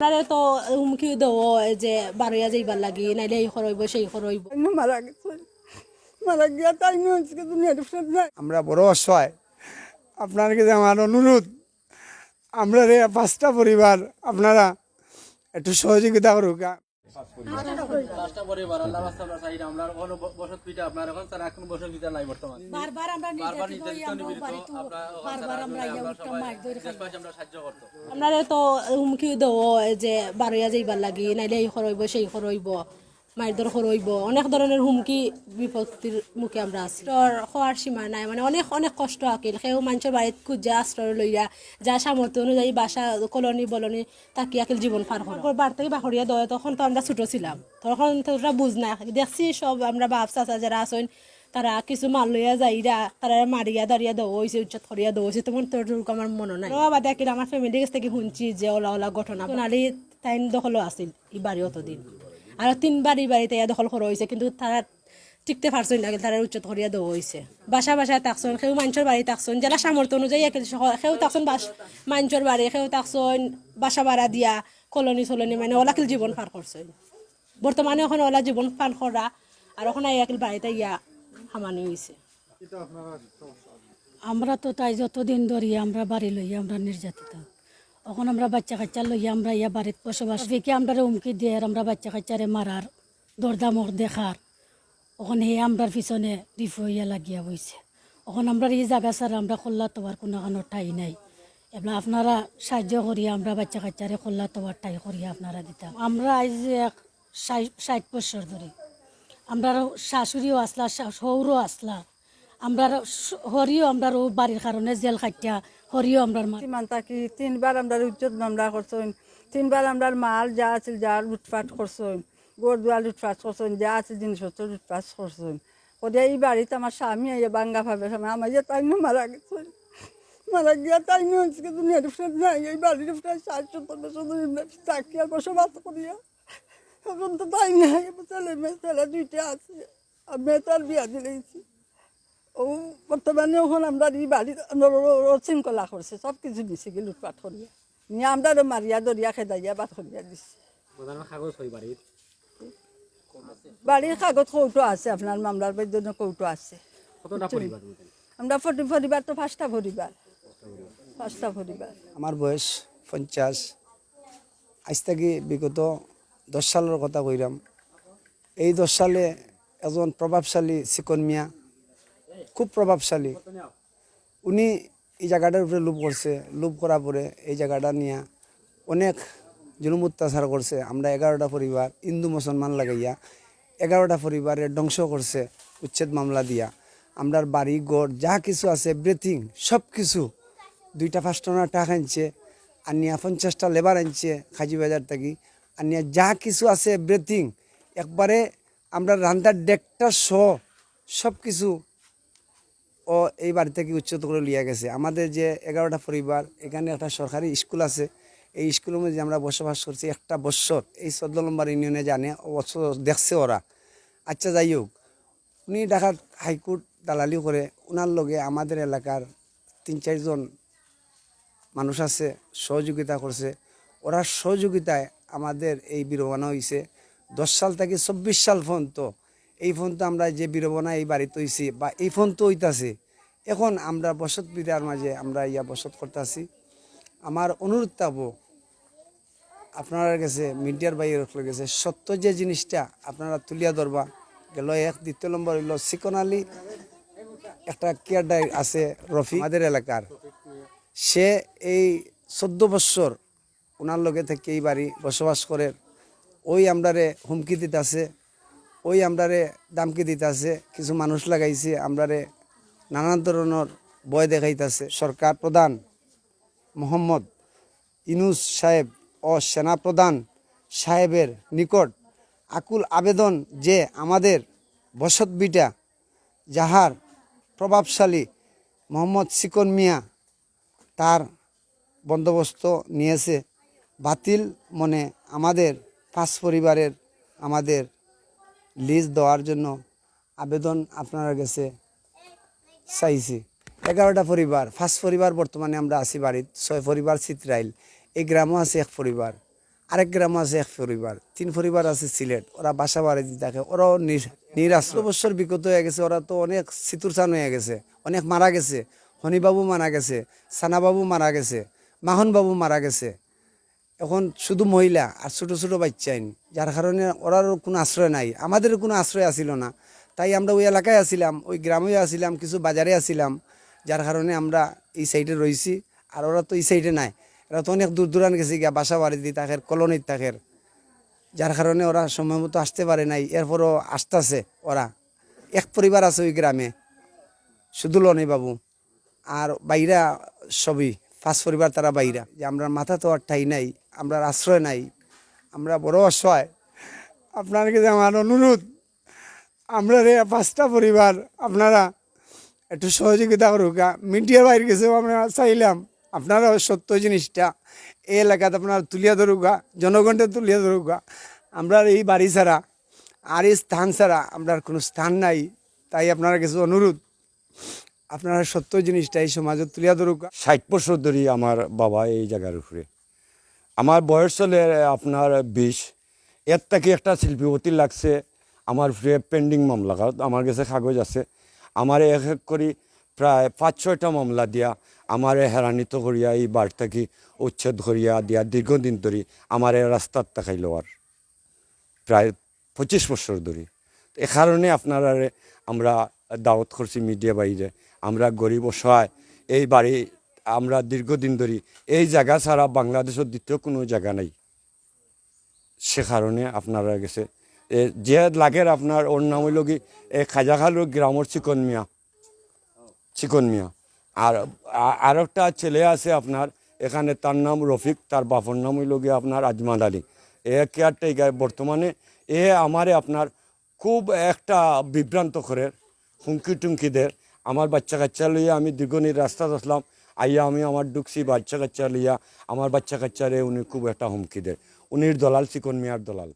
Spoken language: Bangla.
আপনারে তো হুমকি দেব যে বারোয়া যাইবার লাগি নাইলে এই খরইব সেই তাইনো মারা গেছে মারা গিয়া তাই আমরা বড় অসহায় আপনার কাছে আমার অনুরোধ আমরা রে পাঁচটা পরিবার আপনারা একটু সহযোগিতা করুক আমরা আপনার বারবার আমরা তো হুমকি দেবো যে বারোয়া যাইবার লাগি নাইলে এই খরইব সেই খরইব মারধর খরইব অনেক ধরনের হুমকি বিপত্তির মুখে আমরা আছি। তোর খোয়ার সীমা নাই মানে অনেক অনেক কষ্ট আকিল সেও মানুষের বাড়িত খুঁজা আশ্রয় লইয়া যা সামর্থ্য অনুযায়ী বাসা কলনি বলনি তাকি আকিল জীবন পার করে বার থেকে বাহরিয়া দেয় তখন তো আমরা ছোট ছিলাম। তখন তো ওরা বুঝ না দেখছি সব আমরা বাপ চাচা যারা আছেন তারা কিছু মাল লইয়া যাইরা তারা মারিয়া দাঁড়িয়া দেওয়া হয়েছে উচ্চত করিয়া দেওয়া হয়েছে তোমার তোর আমার মনে নাই। বাবা দেখিল আমার ফ্যামিলি কাছ থেকে শুনছি যে ওলা ওলা ঘটনা। সোনালি তাই দখলও আছিল ই বাড়ি অতদিন। আর তিন বাড়ি বাড়িতে ইয়া দখল করা হয়েছে কিন্তু তারা টিকতে পারছেন না তারা উচ্চত করিয়া দেওয়া হয়েছে বাসা বাসায় থাকছেন সেও মানুষের বাড়ি থাকছেন যারা সামর্থ্য অনুযায়ী সেও থাকছেন বাস মানুষের বাড়ি সেও থাকছেন বাসা ভাড়া দিয়া কলনি চলনি মানে ওলাকিল জীবন পার করছেন বর্তমানে ওখানে ওলা জীবন পার করা আর ওখানে একিল বাড়িতে ইয়া হামানি হয়েছে আমরা তো তাই যতদিন ধরি আমরা বাড়ি লইয়া আমরা নির্যাতিত এখন আমরা বাচ্চা কাচ্চা লইয়া আমরা ইয়া বাড়িত বসবাস ফিকে আমরা উমকি দিয়ে আমরা বাচ্চা কাচ্চারে মারার, দরদামর দেখার। ওখানে হে আমরার পিছনে রিফ হইয়া লাগিয়া বইছে। এখন আমরা এই জায়গা ছাড়া আমরা খোল্লা তোয়ার কোনো কোনো ঠাই নাই। এবার আপনারা সাহায্য করিয়া আমরা বাচ্চা কাচ্চারে খোল্লা তোয়ার ঠাই করিয়া আপনারা দিতাম। আমরা আজ এক ষাট- বছর ধরে আমরা শাশুড়িও আসলা শৌরও আসলা। আমরা হরিও আমরা বাড়ির কারণে জেল খাটিয়া হরিও আমরা মা সীমান থাকি, তিনবার আমরা উজ্জত মামলা করছেন। তিনবার আমরা মাল যা আছিল যা লুটপাট করছেন। গোর দুয়ার লুটপাট করছেন, যা আছে জিনিসপত্র লুটপাট করছেন। ওদের এই বাড়িতে আমার স্বামী আইয়া বাঙ্গা আমার ইয়ে তাইনো মারা গেছে মারা গিয়া তাইনো আজকে এই বাড়ির প্রায় ষাট সত্তর বছর আর বসবাস করিয়া এখন তো তাই নাই। দুইটা আছে। আর মেয়ে তার বিয়া দিলেছি ও বর্তমানে এখন আমরা এই বাড়ি শৃঙ্খলা করছে সব কিছু দিছে কি লুটপাট করিয়া নিয়ে আমরা মারিয়া দরিয়া খেদাইয়া বাদ করিয়া দিছে বাড়ির? বাড়ির কাগজ কৌটো আছে আপনার মামলার জন্য কৌটো আছে। আমরা ফটি পরিবার তো পাঁচটা পরিবার। পাঁচটা পরিবার। আমার বয়স পঞ্চাশ। আজ থেকে বিগত দশ সালের কথা কইরাম। এই দশ সালে এজন প্রভাবশালী চিকন মিয়া খুব প্রভাবশালী। উনি এই জায়গাটার উপরে লোভ করছে, লুপ করার পরে এই জায়গাটা নিয়ে অনেক জুলুম অত্যাচার করছে। আমরা এগারোটা পরিবার, হিন্দু, মুসলমান লাগাইয়া এগারোটা পরিবারের ধ্বংস করছে, উচ্ছেদ মামলা দিয়া। আমরার বাড়ি গড় যা কিছু আছে ব্রেথিং সব কিছু দুইটা ফাস্টনার টাকা আনছে, আনিয়া পঞ্চাশটা লেবার আনছে খাজি বাজার থেকে। আনিয়া যা কিছু আছে ব্রেথিং একবারে আমরা রান্নার ডেকটা শ সব কিছু ও এই বাড়ি থেকে উচ্চত করে লিয়া গেছে। আমাদের যে এগারোটা পরিবার, এখানে একটা সরকারি স্কুল আছে। এই স্কুলের মধ্যে আমরা বসবাস করছি, একটা বছর, এই চোদ্দ নম্বর ইউনিয়নে জানে বছর দেখছে ওরা। আচ্ছা যাই হোক, উনি ঢাকার হাইকোর্ট দালালি করে ওনার লগে আমাদের এলাকার তিন চারজন মানুষ আছে, সহযোগিতা করছে। ওরা সহযোগিতায় আমাদের এই বিরোবানা হয়েছে দশ সাল থেকে চব্বিশ সাল পর্যন্ত এই পর্যন্ত আমরা যে বিরোবনা এই বাড়িতে হইছি বা এই পর্যন্ত হইতাছে। এখন আমরা বসত বিদার মাঝে আমরা ইয়া বসত করতেছি। আমার অনুরোধ থাকব, আপনার কাছে, মিডিয়ার বাইরে গেছে সত্য যে জিনিসটা আপনারা তুলিয়া ধরবা, গেল এক, দ্বিতীয় নম্বর হইল সিকন একটা কেয়ারডাই আছে রফি আমাদের এলাকার। সে এই চোদ্দ বৎসর ওনার লগে থেকে এই বাড়ি বসবাস করে, ওই আমরারে হুমকি দিতেছে। ওই আমরারে দামকি দিতেছে, কিছু মানুষ লাগাইছে, আমরারে নানান ধরনের ভয় দেখাইতেছে। সরকার প্রধান মোহাম্মদ ইনুস সাহেব ও সেনা প্রধান সাহেবের নিকট আকুল আবেদন যে আমাদের বসত বিটা যাহার প্রভাবশালী মোহাম্মদ সিকন মিয়া তার বন্দোবস্ত নিয়েছে, বাতিল মনে আমাদের পাঁচ পরিবারের আমাদের লিজ দেওয়ার জন্য আবেদন আপনার কাছে চাইছি। এগারোটা পরিবার, পাঁচ পরিবার বর্তমানে আমরা আছি বাড়িত ছয় পরিবার চিত্রাইল এই গ্রামও আছে এক পরিবার, আরেক গ্রামও আছে এক পরিবার, তিন পরিবার আছে সিলেট, ওরা বাসা বাড়ি থাকে, ওরাও নির- নিরাশ্রয়। বছর বিগত হয়ে গেছে, ওরা তো অনেক সিতুরচান হয়ে গেছে, অনেক মারা গেছে, হনিবাবু মারা গেছে, সানাবাবু মারা গেছে, মাহনবাবু মারা গেছে এখন শুধু মহিলা আর ছোট ছোট বাচ্চাইন যার কারণে ওরারও কোনো আশ্রয় নাই। আমাদেরও কোনো আশ্রয় আসিল না। তাই আমরা ওই এলাকায় আসিলাম, ওই গ্রামে আসিলাম, কিছু বাজারে আসিলাম, যার কারণে আমরা এই সাইডে রয়েছি। আর ওরা তো এই সাইডে নাই। এরা তো অনেক দূর দূরান গেছে গিয়া বাসা বাড়িতে তাকের কলোনির তাকের যার কারণে ওরা সময় মতো আসতে পারে নাই। এরপরও আসতেছে ওরা। এক পরিবার আছে ওই গ্রামে। শুধু লনি বাবু। আর বাইরা সবই। পাঁচ পরিবার তারা বাইরা, যে আমরা মাথা তো আর ঠাই নাই, আমরা আশ্রয় নাই, আমরা বড় অসহায়। আপনার কাছে আমার অনুরোধ, আমরা রে পাঁচটা পরিবার, আপনারা একটু সহযোগিতা করুকা। মিডিয়ার বাইরে গেছেও আমরা চাইলাম, আপনারা সত্য জিনিসটা এই এলাকাতে আপনারা তুলিয়া ধরুকা জনগণটা তুলিয়া ধরুকা আমরা এই বাড়ি ছাড়া, আর এই স্থান ছাড়া, আমরা কোনো স্থান নাই, তাই আপনারা কিছু অনুরোধ। আপনারা সত্য জিনিসটা এই সমাজে তুলিয়া ধরুকা। ষাট বছর ধরে আমার বাবা এই জায়গার উপরে। আমার বয়স চলে আপনার বিশ। এর থেকে একটা শিল্পীপতি লাগছে। আমার উপরে পেন্ডিং মামলা। কারণ আমার কাছে কাগজ আছে। আমার এক এক করি প্রায় পাঁচ, ছয়টা মামলা দিয়া আমার হেরানিত করিয়া এই বার থেকে উচ্ছেদ করিয়া দিয়া দীর্ঘদিন ধরে আমার রাস্তার তাকাইল আর প্রায় পঁচিশ বছর ধরে। এ কারণে আপনারা আমরা দাওয়াত করছি মিডিয়া বাইরে। আমরা গরিব অসহায় এই বাড়ি আমরা দীর্ঘদিন ধরে এই জায়গা ছাড়া বাংলাদেশের দ্বিতীয় কোনো জায়গা নাই। সে কারণে আপনারা গেছে। এ যে লাগের আপনার, ওর নাম হইল কি, এ খাজাখালুর গ্রামর চিকন মিয়া। চিকন মিয়া। আর আর একটা ছেলে আছে আপনার, এখানে তার নাম রফিক, তার বাপর নাম হইল গিয়ে আপনার আজমান আলী। এ কেয়ারটেকার বর্তমানে, এ আমারে আপনার খুব একটা বিভ্রান্ত করে, হুমকি টুমকিদের আমার বাচ্চা কাচ্চা লইয়া আমি দীর্ঘনির রাস্তা আসলাম আইয়া আমি আমার ঢুকছি বাচ্চা কাচ্চা লইয়া, আমার বাচ্চা কাচ্চারে উনি খুব একটা হুমকি দেয়। উনির দলাল চিকন মিয়ার দলাল।